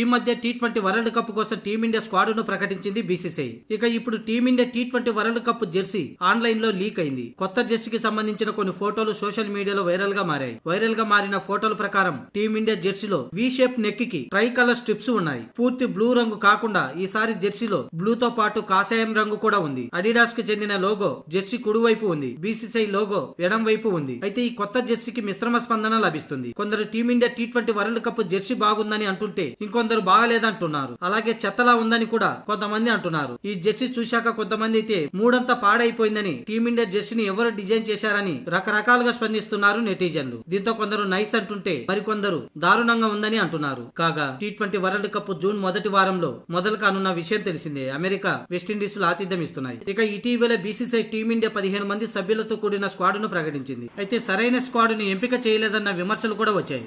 ఈ మధ్య T twenty world cup కోసం టీమిండియా స్క్వాడ్ను ప్రకటించింది బీసీసీఐ. ఇక ఇప్పుడు team India T twenty World Cup jersey ఆన్లైన్లో లీక్ అయింది. కొత్త జెర్సీకి సంబంధించిన కొన్ని ఫోటోలు సోషల్ మీడియాలో వైరల్గా మారాయి. వైరల్గా మారిన ఫోటోల ప్రకారం టీమిండియా జెర్సీలో వి షేప్ నెక్కి ట్రై కలర్ స్ట్రిప్స్ ఉన్నాయి. పూర్తి బ్లూ రంగు కాకుండా ఈసారి జెర్సీలో బ్లూ తో పాటు కాషాయం రంగు కూడా ఉంది. అడిడాస్కి చెందిన లోగో జెర్సీ కుడివైపు ఉంది. బీసీసీఐ లోగో ఎడం వైపు ఉంది. అయితే ఈ కొత్త జెర్సీకి మిశ్రమ స్పందన లభిస్తుంది. కొందరు team India T twenty World Cup jersey బాగుందని అంటుంటే కొందరు బాగలేదంటున్నారు. అలాగే చెత్తలా ఉందని కూడా కొంతమంది అంటున్నారు. ఈ జెర్సీ చూశాక కొంతమంది అయితే మూడంతా పాడైపోయిందని టీమిండియా జెర్సీని ఎవరు డిజైన్ చేశారని రకరకాలుగా స్పందిస్తున్నారు నెటిజన్లు. దీంతో కొందరు నైస్ అంటుంటే మరికొందరు దారుణంగా ఉందని అంటున్నారు. కాగా T twenty World Cup June మొదటి వారంలో మొదలు కానున్న విషయం తెలిసిందే. అమెరికా వెస్టిండీస్లు ఆతిథ్యం ఇస్తున్నాయి. ఇక ఇటీవల బీసీసీ టీమిండియా పదిహేను మంది సభ్యులతో కూడిన స్క్వాడ్ను ప్రకటించింది. అయితే సరైన స్క్వాడ్ను ఎంపిక చేయలేదన్న విమర్శలు కూడా వచ్చాయి.